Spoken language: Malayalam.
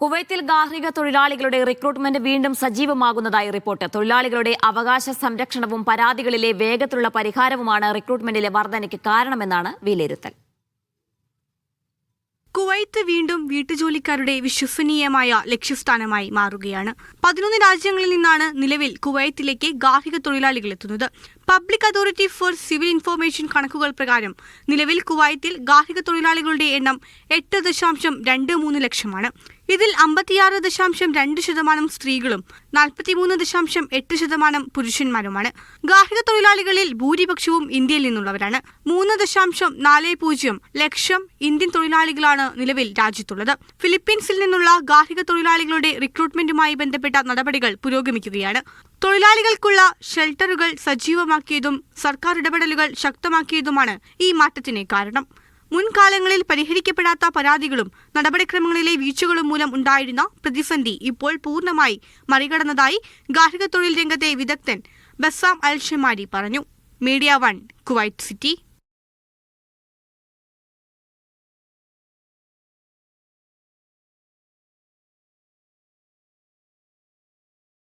കുവൈത്തിൽ ഗാർഹിക തൊഴിലാളികളുടെ റിക്രൂട്ട്മെന്റ് വീണ്ടും സജീവമാകുന്നതായി റിപ്പോർട്ട്. തൊഴിലാളികളുടെ അവകാശ സംരക്ഷണവും പരാതികളിലെ വേഗത്തിലുള്ള പരിഹാരവുമാണ് റിക്രൂട്ട്മെന്റിലെ വർധനയ്ക്ക് കാരണമെന്നാണ് വിലയിരുത്തൽ. കുവൈത്ത് വീണ്ടും വീട്ടുജോലിക്കാരുടെ വിശ്വസനീയമായ ലക്ഷ്യസ്ഥാനമായി മാറുകയാണ്. പതിനൊന്ന് രാജ്യങ്ങളിൽ നിന്നാണ് നിലവിൽ കുവൈത്തിലേക്ക് ഗാർഹിക തൊഴിലാളികൾ എത്തുന്നത്. Public authority for civil information കണക്കുകൾ പ്രകാരം നിലവിൽ കുവൈത്തിൽ ഗാർഹിക തൊഴിലാളികളുടെ എണ്ണം എട്ട് ദശാംശം രണ്ട് മൂന്ന് ലക്ഷമാണ്. ഇതിൽ അമ്പത്തിയാറ് ദശാംശം രണ്ട് ശതമാനം സ്ത്രീകളും നാൽപ്പത്തിമൂന്ന് ദശാംശം എട്ട് ശതമാനം പുരുഷന്മാരുമാണ്. ഗാർഹിക തൊഴിലാളികളിൽ ഭൂരിപക്ഷവും ഇന്ത്യയിൽ നിന്നുള്ളവരാണ്. മൂന്ന് ദശാംശം നാല് പൂജ്യം ലക്ഷം ഇന്ത്യൻ തൊഴിലാളികളാണ് നിലവിൽ രാജ്യത്തുള്ളത്. ഫിലിപ്പീൻസിൽ നിന്നുള്ള ഗാർഹിക തൊഴിലാളികളുടെ റിക്രൂട്ട്മെന്റുമായി ബന്ധപ്പെട്ട നടപടികൾ പുരോഗമിക്കുകയാണ്. തൊഴിലാളികൾക്കുള്ള ഷെൽട്ടറുകൾ സജീവമാക്കിയതും സർക്കാർ ഇടപെടലുകൾ ശക്തമാക്കിയതുമാണ് ഈ മാറ്റത്തിന് കാരണം. മുൻകാലങ്ങളിൽ പരിഹരിക്കപ്പെടാത്ത പരാതികളും നടപടിക്രമങ്ങളിലെ വീഴ്ചകളും മൂലം ഉണ്ടായിരുന്ന പ്രതിസന്ധി ഇപ്പോൾ പൂർണമായി മറികടന്നതായി ഗാർഹിക തൊഴിൽ രംഗത്തെ വിദഗ്ധൻ ബസാം അൽ ഷമാരി പറഞ്ഞു. Media One Kuwait City.